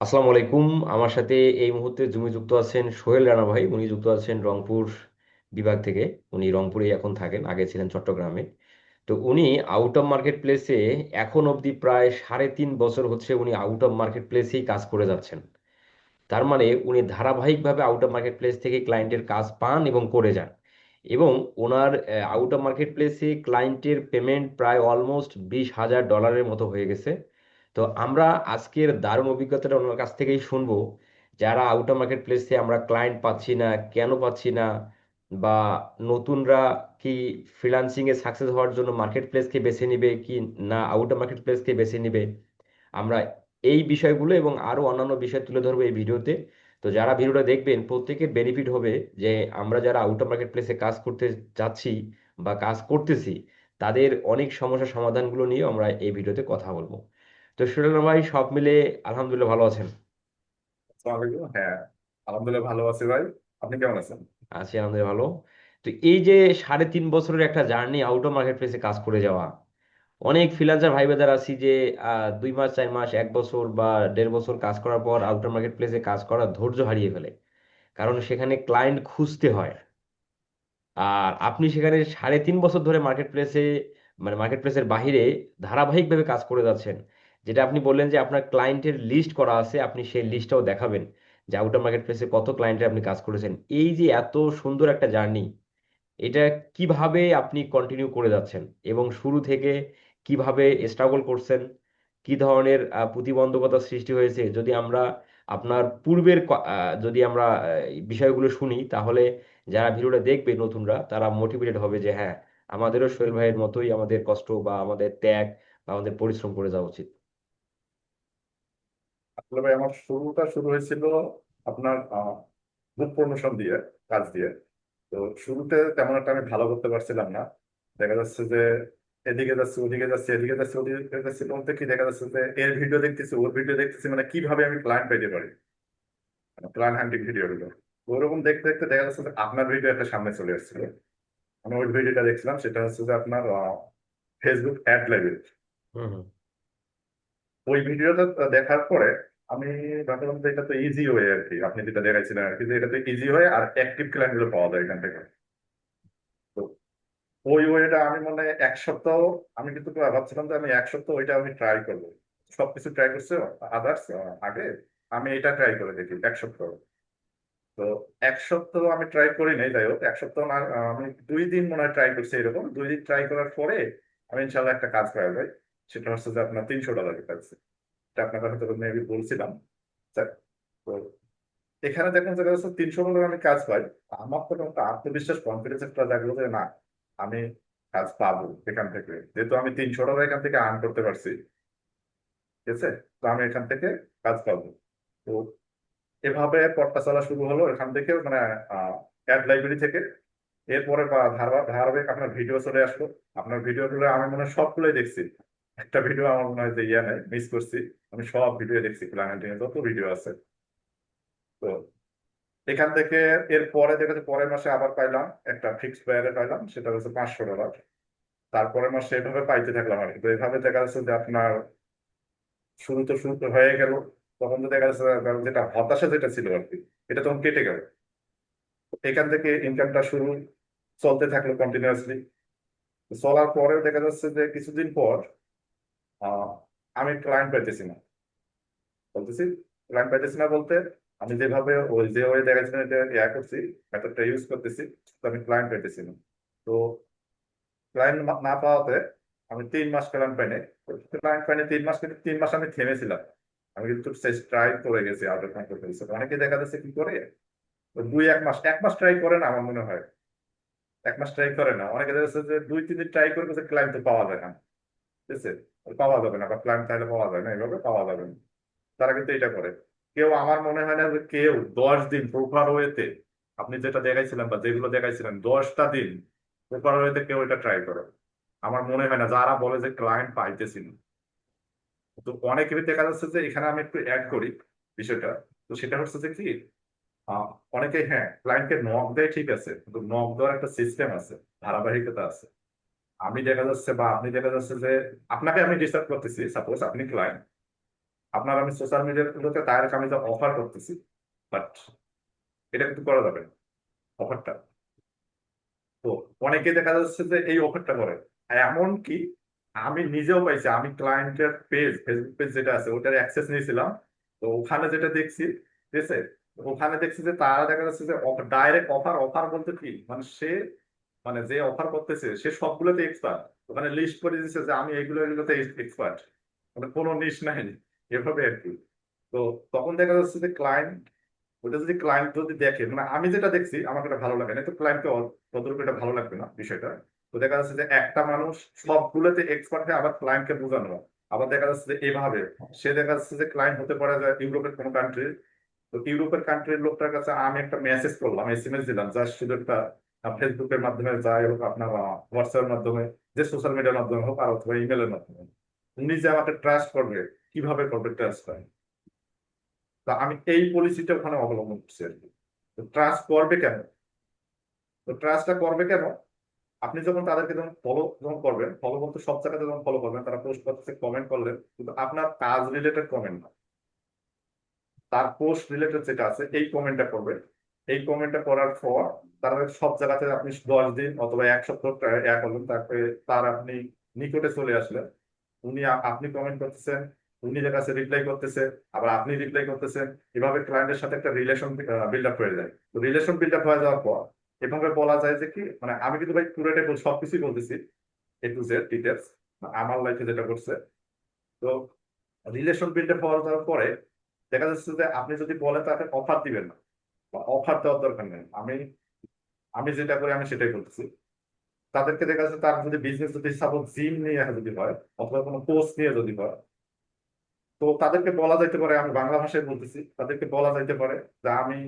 আসসালামু আলাইকুম। আমার সাথে এই মুহূর্তে জুমে যুক্ত আছেন সোহেল রানা ভাই। উনি যুক্ত আছেন রংপুর বিভাগ থেকে। উনি রংপুরে এখন থাকেন, আগে ছিলেন চট্টগ্রামে। তো উনি আউট অফ মার্কেট প্লেসে এখন অবধি প্রায় সাড়ে তিন বছর হচ্ছে উনি আউট অফ মার্কেট প্লেসেই কাজ করে যাচ্ছেন। তার মানে উনি ধারাবাহিকভাবে আউট অফ মার্কেট প্লেস থেকে ক্লায়েন্টের কাজ পান এবং করে যান। এবং ওনার আউট অফ মার্কেট প্লেসে ক্লায়েন্টের পেমেন্ট প্রায় অলমোস্ট বিশ হাজার ডলারের মতো হয়ে গেছে। তো আমরা আজকের দারুণ অভিজ্ঞতাটা ওনার কাছ থেকেই শুনব। যারা আউট অফ মার্কেট প্লেসে আমরা ক্লায়েন্ট পাচ্ছি না, কেন পাচ্ছি না, বা নতুনরা কি ফ্রিল্যান্সিং এ সাকসেস হওয়ার জন্য মার্কেট প্লেসকে বেছে নিবে কি না আউট অফ মার্কেট প্লেসকে বেছে নিবে, আমরা এই বিষয়গুলো এবং আরও অন্যান্য বিষয় তুলে ধরবো এই ভিডিওতে। তো যারা ভিডিওটা দেখবেন প্রত্যেকের বেনিফিট হবে যে আমরা যারা আউট অফ মার্কেট প্লেসে কাজ করতে যাচ্ছি বা কাজ করতেছি, তাদের অনেক সমস্যার সমাধানগুলো নিয়ে আমরা এই ভিডিওতে কথা বলব। তো সুরেন্দ্র ভাই সব মিলে আলহামদুলিল্লাহ ভালো আছেন? আসসালামু আলাইকুম। হ্যাঁ আলহামদুলিল্লাহ ভালো আছি ভাই। আপনি কেমন আছেন? আছি আলহামদুলিল্লাহ ভালো। তো এই যে সাড়ে তিন বছরের একটা জার্নি আউট অফ মার্কেট প্লেসে কাজ করে যাওয়া অনেক ফ্রিল্যান্সার ভাই বেদার আছি যে দুই মাস চার মাস এক বছর বা দেড় বছর কাজ করার পর আউট অফ মার্কেট প্লেসে কাজ করার ধৈর্য হারিয়ে ফেলে। কারণ সেখানে ক্লায়েন্ট খুঁজতে হয়। আর আপনি সেখানে সাড়ে তিন বছর ধরে মার্কেট প্লেসে মানে মার্কেট প্লেসের বাহিরে ধারাবাহিকভাবে কাজ করে যাচ্ছেন। যেটা আপনি বললেন যে আপনার ক্লায়েন্টের লিস্ট করা আছে, আপনি সেই লিস্টটাও দেখাবেন যে আউটার মার্কেট প্লেসে কত ক্লায়েন্টের আপনি কাজ করেছেন। এই যে এত সুন্দর একটা জার্নি এটা কীভাবে আপনি কন্টিনিউ করে যাচ্ছেন এবং শুরু থেকে কীভাবে স্ট্রাগল করছেন, কি ধরনের প্রতিবন্ধকতা সৃষ্টি হয়েছে, যদি আমরা আপনার পূর্বের যদি আমরা বিষয়গুলো শুনি, তাহলে যারা ভিডিওটা দেখবে নতুনরা, তারা মোটিভেটেড হবে যে হ্যাঁ আমাদেরও সোহেল ভাইয়ের মতোই আমাদের কষ্ট বা আমাদের ত্যাগ বা আমাদের পরিশ্রম করে যাওয়া উচিত। আসলে ভাই আমার শুরুটা শুরু হয়েছিল আপনার বুক প্রমোশন দিয়ে কাজ দিয়ে। তো শুরুতে তেমন একটা আমি ভালো করতে পারছিলাম না। দেখা যাচ্ছে যে এদিকে যাচ্ছে ওদিকে যাচ্ছে এদিকে যাচ্ছে ওদিকে যাচ্ছে বলতে কি দেখা যাচ্ছে যে এর ভিডিও দেখতেছি ওর ভিডিও দেখতেছি মানে কীভাবে আমি ক্লায়েন্ট পেতে পারি? ক্লায়েন্ট হান্টিং ভিডিও গুলো। ওরকম দেখতে দেখতে দেখা যাচ্ছে যে আপনার ভিডিও একটা সামনে চলে আসছিল। আমি ওই ভিডিওটা দেখছিলাম সেটা হচ্ছে যে আপনার ফেসবুক অ্যাড লাইব্রেরি ওই ভিডিওটা দেখার পরে আমি ভাবলাম যে এটা তো ইজি হয়ে আর কি আপনি যেটা দেখাইছিলেন আর কি যে এটা তো ইজি আর অ্যাক্টিভ ক্লায়েন্টগুলো পাওয়া যায় এখান থেকে। ওই ওয়েটা আমি এক সপ্তাহ, আমি কিন্তু ভাবছিলাম যে আমি এক সপ্তাহ ওইটা আমি ট্রাই করব। সবকিছু ট্রাই করছে আদার্স আগে আমি এটা ট্রাই করে দেখি এক সপ্তাহ। তো এক সপ্তাহ আমি ট্রাই করি নাই, যাই হোক, এক সপ্তাহ না আমি দুই দিন মনে হয় ট্রাই করছি এরকম। দুই দিন ট্রাই করার পরে আমি ইনশাল্লাহ একটা কাজ করা যায়। সেটা হচ্ছে যে আপনার তিনশো ডলারের এটা আপনাকে হয়তো মেবি বলছিলাম এখানে দেখুন যে তিনশো ডলার আমি কাজ পাই আমার তো একটা আত্মবিশ্বাস কনফিডেন্স একটা জাগলো যে না, আমি কাজ পাবো এখান থেকে। যেহেতু আমি তিনশো ডলার এখান থেকে আর্ন করতে পারছি। ঠিক আছে? তো আমি এখান থেকে কাজ পাবো। তো এভাবে পথটা চলা শুরু হলো এখান থেকে মানে অ্যাড লাইব্রেরি থেকে। এরপরে ধারাবাহিক আপনার ভিডিও চলে আসলো। আপনার ভিডিওগুলো আমি মনে হয় সবগুলোই দেখছি। একটা ভিডিও আমার মনে হয় যে ইয়ে নাই মিস করছি আমি সব ভিডিও দেখছি ক্লায়েন্টের যত ভিডিও আছে তো এখান থেকে এর পরে দেখা পরের মাসে আবার পাইলাম একটা ফিক্সড প্যারে পাইলাম সেটা হচ্ছে পাঁচশো ডলার তারপরের মাসে এভাবে পাইতে থাকলাম আর কি তো এভাবে দেখা যাচ্ছে যে আপনার শুরু তো শুরু তো হয়ে গেল তখন তো দেখা যাচ্ছে যেটা হতাশা যেটা ছিল আর কি এটা তখন কেটে গেল এখান থেকে ইনকামটা শুরু চলতে থাকল কন্টিনিউয়াসলি চলার পরেও দেখা যাচ্ছে যে কিছুদিন পর আমি ক্লায়েন্ট পাইতেছি না। বলতেছি ক্লায়েন্ট পাইতেছি না বলতে আমি যেভাবে ওই যে ওই দেখাচ্ছিলাম এটা ইয়া করছি মেথডটা ইউজ করতেছি, তো আমি ক্লায়েন্ট পাইতেছি না। তো ক্লায়েন্ট না পাওয়াতে আমি তিন মাস ক্লায়েন্ট পাইনি ক্লায়েন্ট পাইনি তিন মাস, কিন্তু তিন মাস আমি থেমেছিলাম। আমি কিন্তু ট্রাই করে গেছি আউটার গেছি। অনেকে দেখা যাচ্ছে কি করে? দুই, এক মাস এক মাস ট্রাই করে না আমার মনে হয়। এক মাস ট্রাই করে না। অনেকে দেখা যাচ্ছে যে দুই, তিন দিন ট্রাই করে ক্লায়েন্ট পাওয়া যায় না। আছে পাওয়া যাবে না, বা ক্লায়েন্ট চাইলে পাওয়া যায় না এইভাবে পাওয়া যাবে না। তারা কিন্তু এটা করে। কেউ আমার মনে হয় না যে কেউ দশ দিন প্রপার ওয়েতে আপনি যেটা দেখাইছিলেন বা যেগুলো দেখাইছিলেন, দশটা দিন প্রপার ওয়েতে কেউ এটা ট্রাই করে। আমার মনে হয় না, যারা বলে যে ক্লায়েন্ট পাইতেছি না। তো অনেকেরই দেখা যাচ্ছে যে এখানে আমি একটু অ্যাড করি বিষয়টা। তো সেটা হচ্ছে যে কি অনেকে হ্যাঁ ক্লায়েন্টকে নক দেয় ঠিক আছে, কিন্তু নক দেওয়ার একটা সিস্টেম আছে, ধারাবাহিকতা আছে। আমি দেখা যাচ্ছে বা আপনি দেখা যাচ্ছে যে আপনাকে আমি ডিস্টার্ব করতেছি সাপোজ আপনি ক্লায়েন্ট আপনার আমি সোশ্যাল মিডিয়াতে তাদেরকে আমি যা অফার করতেছি বাট এটা কিন্তু করা যাবে অফারটা তো অনেকে দেখা যাচ্ছে যে এই অফারটা করে। এমন কি, আমি নিজেও পাইছি, আমি ক্লায়েন্টের পেজ ফেসবুক পেজ যেটা আছে, ওটার অ্যাক্সেস নিয়েছিলাম। তো ওখানে যেটা দেখছি, ঠিক আছে? ওখানে দেখছি যে তারা দেখা যাচ্ছে যে ডাইরেক্ট অফার অফার বলতে কি? মানে সে মানে যে অফার করতেছে, সে সবগুলোতে এক্সপার্ট ওখানে লিস্ট করে দিচ্ছে যে আমি এগুলো এগুলোতে এক্সপার্ট মানে কোনো নিশ নাই, এভাবে আর কি। তো তখন দেখা যাচ্ছে যে ক্লায়েন্ট ওটা যদি ক্লায়েন্ট যদি দেখে মানে আমি যেটা দেখছি আমাকে এটা ভালো লাগে না, তো ক্লায়েন্টকে ততটুকু এটা ভালো লাগবে না বিষয়টা। তো দেখা যাচ্ছে যে একটা মানুষ সবগুলোতে এক্সপার্ট হয়ে আবার ক্লায়েন্টকে বোঝানো। আবার দেখা যাচ্ছে যে এভাবে, সে দেখা যাচ্ছে যে ক্লায়েন্ট হতে পারে ইউরোপের কোনো কান্ট্রি তো ইউরোপের কান্ট্রির লোকটার কাছে আমি একটা মেসেজ করলাম এস এম এস দিলাম যার শুধু একটা ফেসবুকের মাধ্যমে যাই হোক, আপনার হোয়াটসঅ্যাপের মাধ্যমে, যে সোশ্যাল মিডিয়ার মাধ্যমে হোক, আর অথবা ইমেলের মাধ্যমে উনি যে আমাকে ট্রাস্ট করবে, কীভাবে করবে ট্রাস্ট হয় তা আমি এই পলিসিটা ওখানে অবলম্বন করছি আর কি। ট্রাস্ট করবে কেন? তো ট্রাস্টটা করবে কেন? আপনি যখন তাদেরকে যখন ফলো যখন করবেন ফলো বলতে সব জায়গাতে যখন ফলো করবেন, তারা পোস্ট করতেছে কমেন্ট করলেন কিন্তু আপনার কাজ রিলেটেড কমেন্ট না। তার পোস্ট রিলেটেড যেটা আছে, এই কমেন্টটা করবে। এই কমেন্টটা করার পর তারা সব জায়গাতে আপনি দশ দিন অথবা এক সপ্তাহ এক করলেন তারপরে তার আপনি নিকটে চলে আসলেন। উনি আপনি কমেন্ট করতেছেন, উনি যে কাছে রিপ্লাই করতেছে, আবার আপনি রিপ্লাই করতেছেন। এভাবে ক্লায়েন্টের সাথে একটা রিলেশন বিল্ড আপ হয়ে যায়। তো রিলেশন বিল্ড আপ হয়ে যাওয়ার পর এভাবে বলা যায় যে কি মানে আমি কিন্তু ভাই পুরোটাই সবকিছুই বলতেছি এ টু জেড ডিটেলস আমার লাইফে যেটা করছে তো রিলেশন বিল্ড আপ হওয়ার পরে দেখা যাচ্ছে যে আপনি যদি বলেন তাকে অফার দিবেন না। অফার দেওয়ার দরকার নেই। আমি আমি যেটা করি, আমি সেটাই করতেছি। তাদেরকে দেখা যাচ্ছে তার যদি বিজনেস যদি সাপোজ জিম নিয়ে যদি হয়, অথবা কোনো কোর্স নিয়ে যদি হয়, তো তাদেরকে বলা যাইতে পারে, আমি বাংলা ভাষায় বলতেছি, তাদেরকে বলা যাইতে পারে যে আমি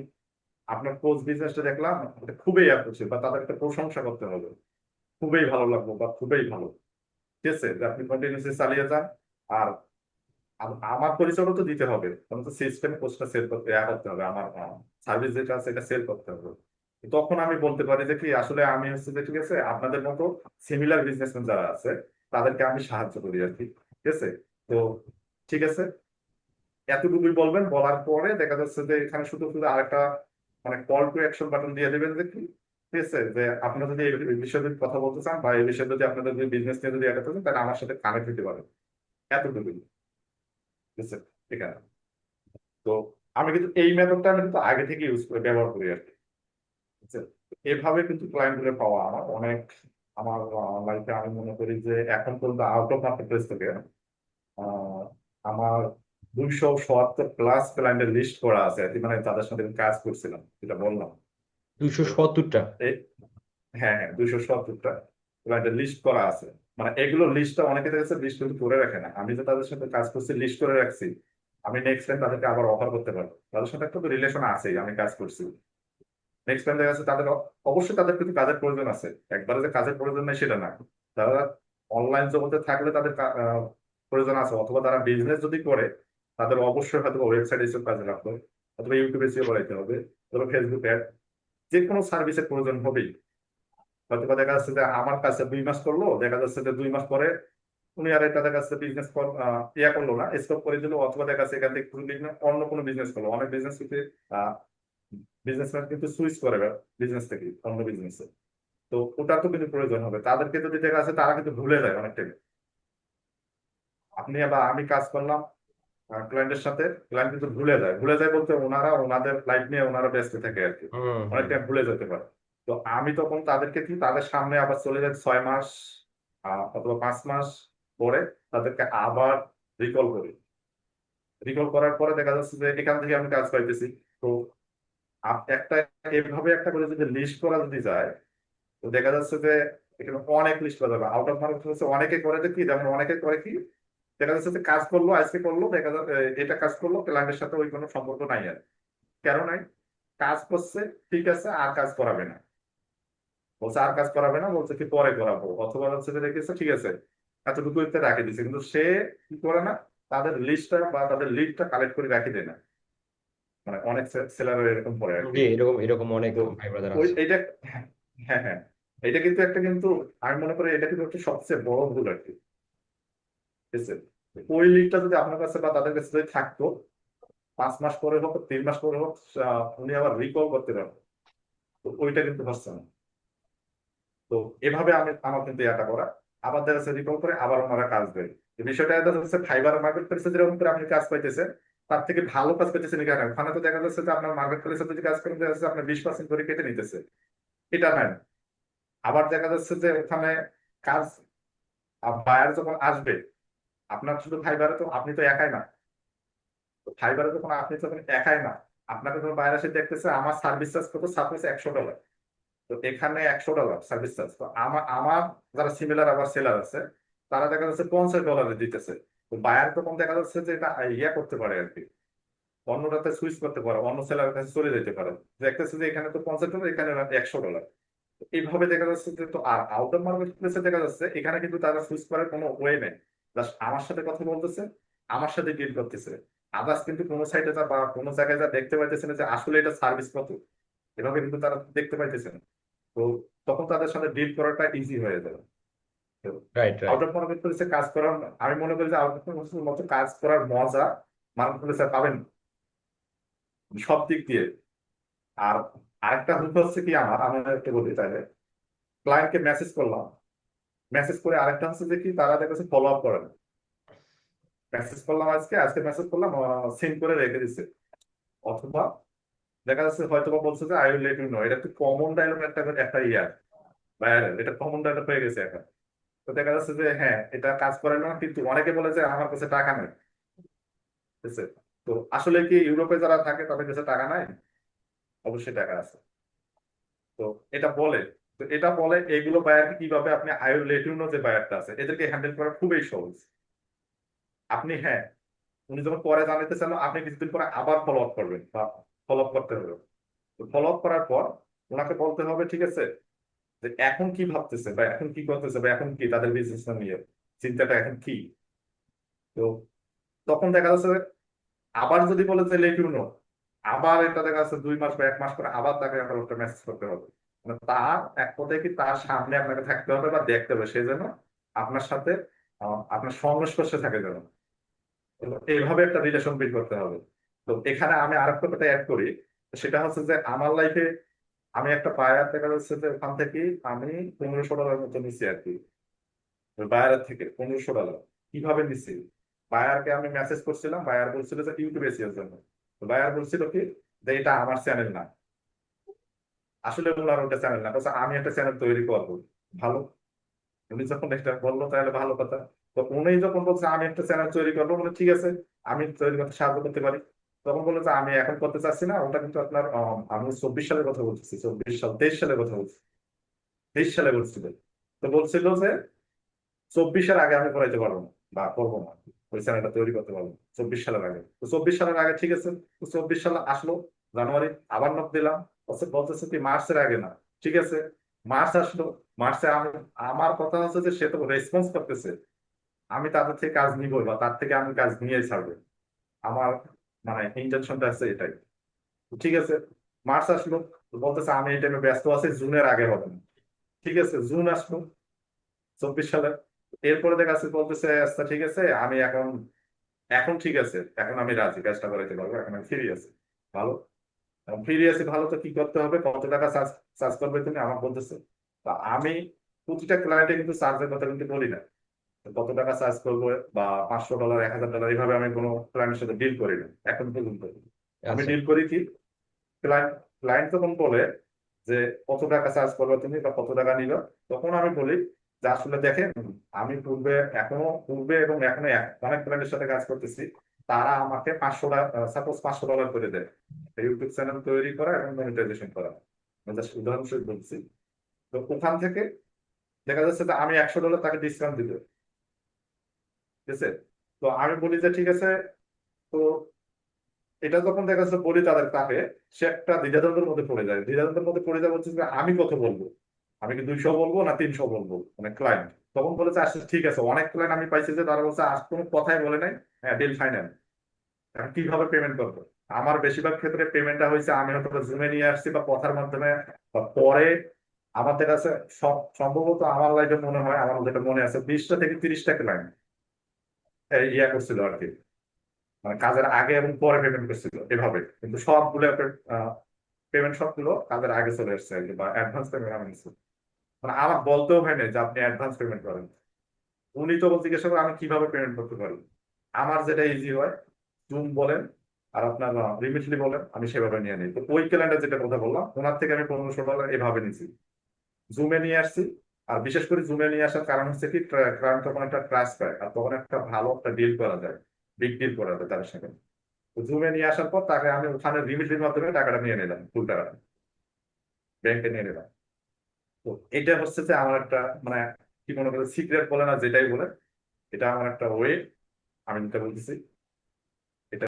আপনার কোচ বিজনেসটা দেখলাম খুবই করছে, বা তাদেরকে প্রশংসা করতে হবে। খুবই ভালো লাগল বা খুবই ভালো। ঠিক আছে আপনি কন্টিনিউসলি চালিয়ে যান, আর আমার পরিচয়ও তো দিতে হবে। তখন তো সিস্টেম কোচটা সেল করতে করতে হবে। আমার সার্ভিস যেটা আছে এটা সেল করতে হবে। তখন আমি বলতে পারি যে কি, আসলে আমি হচ্ছে যে ঠিক আছে, আপনাদের মতো সিমিলার বিজনেসম্যান যারা আছে, তাদেরকে আমি সাহায্য করি আর কি। ঠিক আছে? তো ঠিক আছে? এতটুকুই বলবেন। বলার পরে দেখা যাচ্ছে যে এখানে শুধু শুধু আরেকটা মানে কল টু অ্যাকশন বাটন দিয়ে দেবেন যে কি, ঠিক আছে? যে আপনারা যদি এই বিষয়ে যদি কথা বলতে চান বা এই বিষয়ে যদি আপনাদের যদি বিজনেস নিয়ে যদি এগাতে চান, তাহলে আমার সাথে কানেক্ট হতে পারেন। এতটুকুই। তো আমি কিন্তু এই মেথডটা আমি কিন্তু আগে থেকে ইউজ করে ব্যবহার করি আর কি। এভাবে কিন্তু ক্লায়েন্টগুলো পাওয়া আমার অনেক আমার লাইফে আমি মনে করি যে এখন পর্যন্ত আউট অফ থেকে আমার দুইশো সত্তর প্লাস ক্লায়েন্টের লিস্ট করা আছে। মানে তাদের সাথে আমি কাজ করছিলাম যেটা বললাম। দুইশো সত্তরটা? হ্যাঁ হ্যাঁ দুইশো সত্তরটা ক্লায়েন্টের লিস্ট করা আছে। মানে এগুলো লিস্টটা অনেকে দেখেছে লিস্ট কিন্তু করে রাখে না। আমি যে তাদের সাথে কাজ করছি লিস্ট করে রাখছি, আমি নেক্সট টাইম তাদেরকে আবার অফার করতে পারব। তাদের সাথে একটা তো রিলেশন আছেই, আমি কাজ করছি। নেক্সট টাইম দেখা যাচ্ছে তাদের অবশ্যই তাদের কিন্তু কাজের প্রয়োজন আছে। একবারে যে কাজের প্রয়োজন নেই সেটা না। তারা অনলাইন জগতে থাকলে তাদের প্রয়োজন আছে। অথবা তারা বিজনেস যদি করে, তাদের অবশ্যই হয়তো ওয়েবসাইট এসে কাজে রাখতে হবে অথবা ইউটিউবে এসে বাড়াইতে হবে। অথবা ফেসবুক অ্যাড যে কোনো সার্ভিসের প্রয়োজন হবেই। হয়তো দেখা যাচ্ছে যে আমার কাছে দুই মাস করল দেখা যাচ্ছে যে দুই মাস পরে উনি আর দেখা যাচ্ছে বিজনেস ইয়া করল না স্টপ করে দিল অথবা দেখা যাচ্ছে এখান থেকে অন্য কোনো বিজনেস করল। অনেক বিজনেস বিজনেসম্যান কিন্তু সুইচ করে বিজনেস থেকে অন্য বিজনেসে তো ওটার তো কিন্তু প্রয়োজন হবে। তাদেরকে যদি দেখা আছে তারা কিন্তু ভুলে যায় অনেক টাইম আপনি আবার আমি কাজ করলাম ক্লায়েন্টের সাথে ক্লায়েন্ট কিন্তু ভুলে যায়। ভুলে যায় বলতে ওনারা ওনাদের লাইফ নিয়ে ওনারা ব্যস্ত থাকে আর কি। অনেক টাইম ভুলে যেতে পারে। তো আমি তখন তাদেরকে কি তাদের সামনে আবার চলে যাই ছয় মাস অথবা পাঁচ মাস পরে তাদেরকে আবার রিকল করি। রিকল করার পরে দেখা যাচ্ছে যে এখান থেকে আমি কাজ পাইতেছি। তো একটা এভাবে একটা করে যদি লিস্ট করা যদি যায়, তো দেখা যাচ্ছে যে এখানে অনেক লিস্ট করা যাবে। আউট অফ মার্কেট হচ্ছে অনেকে করে কি, যেমন অনেকে করে কি, দেখা যাচ্ছে যে কাজ করল, আজকে করল, দেখা যাচ্ছে এটা কাজ করল ক্লায়েন্টের সাথে ওই কোনো সম্পর্ক নাই আর। কেন নাই? কাজ করছে, ঠিক আছে, আর কাজ করাবে না। বলছে আর কাজ করাবে না। বলছে কি পরে করাবো? অথবা হচ্ছে যে দেখেছে ঠিক আছে এতটুকু রাখে দিচ্ছে কিন্তু সে কি করে না তাদের লিস্টটা বা তাদের লিডটা কালেক্ট করে রাখি দেয় না। মানে অনেক সেলার এরকম পড়ে এরকম এরকম অনেক ভাই ব্রাদার আছে। হ্যাঁ হ্যাঁ এটা কিন্তু একটা কিন্তু আমি মনে করি এটা কিন্তু একটা সবচেয়ে বড় ভুল আর কি। ঠিক আছে? ওই লিডটা যদি আপনার কাছে বা তাদের কাছে যদি থাকতো পাঁচ মাস পরে হোক তিন মাস পরে হোক উনি আবার রিকল করতে পারবেন তো ওইটা কিন্তু হচ্ছে না। তো এভাবে আমি আমার কিন্তু এটা করা। আবার দেখা যাচ্ছে রিকল করে আবার ওনারা কাজ দেয়। বিষয়টা দেখা যাচ্ছে ফাইবার মার্কেট প্লেসে যেরকম করে আপনি কাজ পাইতেছেন, তার থেকে ভালো কাজ পাইতেছেন এখানে। ওখানে তো দেখা যাচ্ছে যে আপনার মার্কেট প্লেসে যদি কাজ করেন, দেখা যাচ্ছে আপনার বিশ পার্সেন্ট করে কেটে নিতেছে। এটা নাই। আবার দেখা যাচ্ছে যে ওখানে কাজ বায়ার যখন আসবে, আপনার শুধু ফাইবারে তো আপনি তো একাই না। ফাইবারে যখন আপনি যখন একাই না, আপনাকে যখন বাইরে এসে দেখতেছে, আমার সার্ভিস চার্জ কত? সার্ভিস একশো ডলার তো এখানে একশো ডলার সার্ভিস চার্জ তো আমার আমার যারা সিমিলার আবার সেলার আছে, তারা দেখা যাচ্ছে পঞ্চাশ ডলারে দিতেছে। তো বায়ার তখন দেখা যাচ্ছে যে এটা ইয়ে করতে পারে আর কি। অন্যটাতে সুইচ করতে পারে, অন্য সেলারের কাছে চলে যেতে পারে। দেখতেছে যে এখানে তো পঞ্চাশ ডলার এখানে একশো ডলার এইভাবে দেখা যাচ্ছে যে তো আর আউট অফ মার্কেট প্লেসে দেখা যাচ্ছে, এখানে কিন্তু তারা সুইচ করার কোনো ওয়ে নেই। জাস্ট আমার সাথে কথা বলতেছে, আমার সাথে ডিল করতেছে। আদার্স কিন্তু কোনো সাইটে যা বা কোনো জায়গায় যা দেখতে পাইতেছে না যে আসলে এটা সার্ভিস কত। এভাবে কিন্তু তারা দেখতে পাইতেছে না। তো তখন তাদের সাথে ডিল করাটা ইজি হয়ে যাবে আউট অফ কাজ করার আমি মনে করি যে আউট অফ মতো কাজ করার মজা প্লেসে পাবেন সব দিক দিয়ে। আর আরেকটা হুক হচ্ছে কি আমার আমি একটু বলতে চাইলে ক্লায়েন্টকে মেসেজ করলাম। মেসেজ করে আরেকটা হচ্ছে যে কি তারা দেখেছে ফলো আপ করে না মেসেজ করলাম আজকে আজকে মেসেজ করলাম সেন্ড করে রেখে দিছে। অথবা দেখা যাচ্ছে হয়তো বা বলছে যে I will let you know এটা একটু কমন ডায়লগ একটা একটা ইয়ার ভাইরাল এটা কমন ডায়লগ হয়ে গেছে এখন। তো দেখা যাচ্ছে যে হ্যাঁ এটা কাজ করে না, কিন্তু অনেকে বলে যে আমার কাছে টাকা নেই। ঠিক আছে তো আসলে কি ইউরোপে যারা থাকে, তাদের কাছে টাকা নাই? অবশ্যই টাকা আছে। তো এটা বলে। তো এটা বলে, এগুলো বায়ারকে কীভাবে আপনি I will let you know যে বায়ারটা আছে, এদেরকে হ্যান্ডেল করা খুবই সহজ। আপনি হ্যাঁ উনি যখন পরে জানাতে চান আপনি কিছুদিন পরে আবার ফলো আপ করবেন। বা ফলো আপ করতে হবে। তো ফলো আপ করার পর ওনাকে বলতে হবে, ঠিক আছে, যে এখন কি ভাবতেছে বা এখন কি করতেছে বা এখন কি তাদের বিজনেস নিয়ে চিন্তাটা এখন কি? তো তখন দেখা যাচ্ছে আবার যদি বলে যে লেট ইউ নো আবার এটা দেখা যাচ্ছে দুই মাস বা এক মাস পরে আবার তাকে আবার ওটা মেসেজ করতে হবে। মানে তার এক কথায় কি তার সামনে আপনাকে থাকতে হবে বা দেখতে হবে, সে যেন আপনার সাথে আপনার সংস্পর্শে থাকে যেন। এইভাবে একটা রিলেশন বিল্ড করতে হবে। তো এখানে আমি আরেকটা কথা অ্যাড করি। সেটা হচ্ছে যে আমার লাইফে আমি একটা বায়ার দেখা যাচ্ছে যে ওখান থেকে আমি পনেরোশো ডলার মতো নিচ্ছি আর কি। বায়ারের থেকে পনেরোশো ডলার কীভাবে নিচ্ছি বায়ারকে আমি মেসেজ করছিলাম বায়ার বলছিল যে ইউটিউবে এসিওর জন্য। বায়ার বলছিল কি যে এটা আমার চ্যানেল না। আসলে ওনার ওটা চ্যানেল না। আমি একটা চ্যানেল তৈরি করব। ভালো? উনি যখন এটা বলল, তাহলে ভালো কথা। তো উনি যখন বলছে, আমি একটা চ্যানেল তৈরি করব, বলে, ঠিক আছে, আমি তৈরি করতে সাহায্য করতে পারি। তখন বলল যে, আমি এখন করতে চাচ্ছি না, ওটা কিন্তু আপনার আমি চব্বিশ সালের কথা বলতেছি, চব্বিশ সাল, তেইশ সালের কথা বলছি তেইশ সালে বলছিল। তো বলছিল যে চব্বিশের আগে আমি করাইতে পারব না, বা করব না ওই চ্যানেলটা তৈরি করতে পারব চব্বিশ সালের আগে। তো চব্বিশ সালের আগে ঠিক আছে, তো চব্বিশ সালে আসলো, জানুয়ারি আবার নক দিলাম বলতেছে কি মার্চের আগে না, ঠিক আছে, মার্চ আসলো, মার্চে আমি, আমার কথা হচ্ছে যে, সে তো রেসপন্স করতেছে, আমি তাদের থেকে কাজ নিবো বা তার থেকে আমি কাজ নিয়ে ছাড়বো। আমার মানে ইন্টেনশনটা আছে এটাই। ঠিক আছে মার্চ আসলো বলতেছে আমি এই টাইমে ব্যস্ত আছি জুনের আগে হবে না। ঠিক আছে জুন আসলো, চব্বিশ সালে। এরপরে দেখা যাচ্ছে, বলতেছে আচ্ছা ঠিক আছে, আমি এখন এখন ঠিক আছে, এখন আমি রাজি, কাজটা করাইতে পারব, এখন আমি ফ্রি আছি। ভালো। ফ্রি আছি, ভালো, তো কি করতে হবে, কত টাকা চার্জ চার্জ করবে তুমি? আমার বলতেছে, তা আমি প্রতিটা ক্লায়েন্টে কিন্তু চার্জের কথা কিন্তু বলি না। কত টাকা চার্জ করব বা পাঁচশো ডলার এক হাজার ডলার এইভাবে আমি কোনো ক্লায়েন্টের সাথে ডিল করি না এখন পর্যন্ত। আমি আচ্ছা। ডিল করি কি? ক্লায়েন্ট ক্লায়েন্ট যখন বলে যে কত টাকা চার্জ করবে তুমি বা কত টাকা নিল তখন আমি বলি যে আসলে দেখেন আমি পূর্বে এখনও পূর্বে এবং এখনও অনেক ক্লায়েন্টের সাথে কাজ করতেছি তারা আমাকে পাঁচশো টাকা সাপোজ পাঁচশো ডলার করে দেয়। ইউটিউব চ্যানেল তৈরি করা এবং মনিটাইজেশন করা। উদাহরণস্বরূপ বলছি তো ওখান থেকে দেখা যাচ্ছে যে আমি একশো ডলার তাকে ডিসকাউন্ট দিতে ঠিক আছে তো আমি বলি যে, ঠিক আছে, তো এটা যখন দেখা যাচ্ছে বলি তাদের তাকে সে একটা দ্বিধাদ্বন্দ্বের মধ্যে পড়ে যায়। দ্বিধাদ্বন্দ্বের মধ্যে পড়ে যায় বলছে আমি কত বলব। আমি কি দুইশো বলব না তিনশো বলব? মানে ক্লায়েন্ট তখন বলেছে আচ্ছা ঠিক আছে, অনেক ক্লায়েন্ট আমি পাইছি যে, তারা বলছে আজ কোনো কথাই বলে নাই। হ্যাঁ ডিল ফাইনাল এখন কীভাবে পেমেন্ট করব? আমার বেশিরভাগ ক্ষেত্রে পেমেন্টটা হয়েছে, আমি হয়তো জুমে নিয়ে আসছি বা কথার মাধ্যমে, বা পরে আমাদের কাছে সম্ভবত আমার লাইফে মনে হয়, আমার যেটা মনে আছে, বিশটা থেকে তিরিশটা ক্লায়েন্ট ইয়া করছিল আর কি মানে কাজের আগে এবং পরে পেমেন্ট করছিল, এভাবে। কিন্তু সবগুলো পেমেন্ট সবগুলো কাজের আগে চলে এসছে আর কি বা অ্যাডভান্স পেমেন্ট আমি নিচ্ছি মানে আমার বলতেও হয় না যে আপনি অ্যাডভান্স পেমেন্ট করেন। উনি তো জিজ্ঞাসা করে আমি কীভাবে পেমেন্ট করতে পারি? আমার যেটা ইজি হয় জুম বলেন আর আপনার রিমিটলি বলেন, আমি সেভাবে নিয়ে নিই। তো ওই ক্যালেন্ডার যেটা কথা বললাম, ওনার থেকে আমি পনেরোশো ডলার এভাবে নিয়েছি জুমে নিয়ে আসছি আর বিশেষ করে জুমে নিয়ে আসার কারণ হচ্ছে কি কারণ তখন একটা ট্রাস্ট পায় আর তখন একটা ভালো একটা ডিল করা যায় বিগ ডিল করা যায় তাদের সাথে। তো জুমে নিয়ে আসার পর তাকে আমি ওখানে রিমিটলির মাধ্যমে টাকাটা নিয়ে নিলাম ফুল টাকাটা। ব্যাংকে নিয়ে নিলাম। তো এটা হচ্ছে যে আমার একটা মানে কি মনে করে সিক্রেট বলে না যেটাই বলে, এটা আমার একটা ওয়ে আমি যেটা বলতেছি।